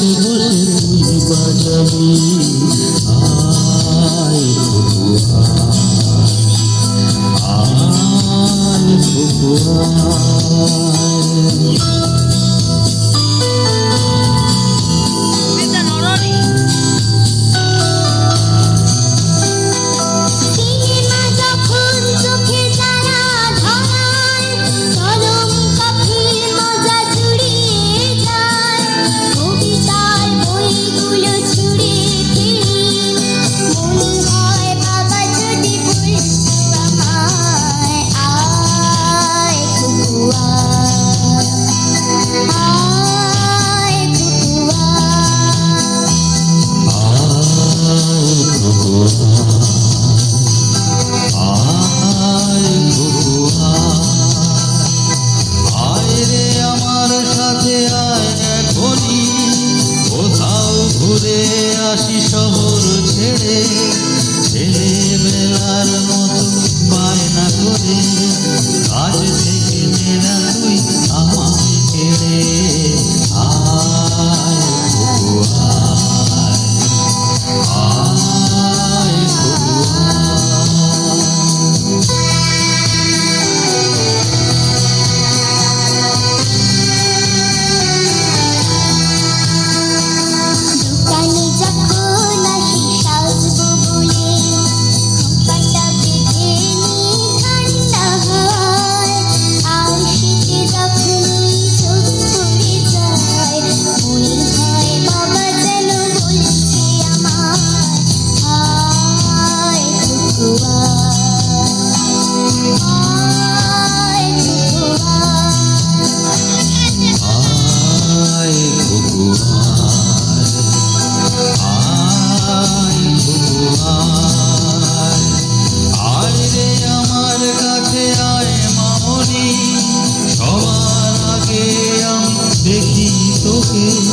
বসে বসে তুই বাজাবি আয় ফুপু আয় ফুপু আয় ঘুরে আসি শহর ছেড়ে ছেড়ে আমার আয় রে আমার কাছে আয় মামনি। সবার আগে আমি দেখি তোকে।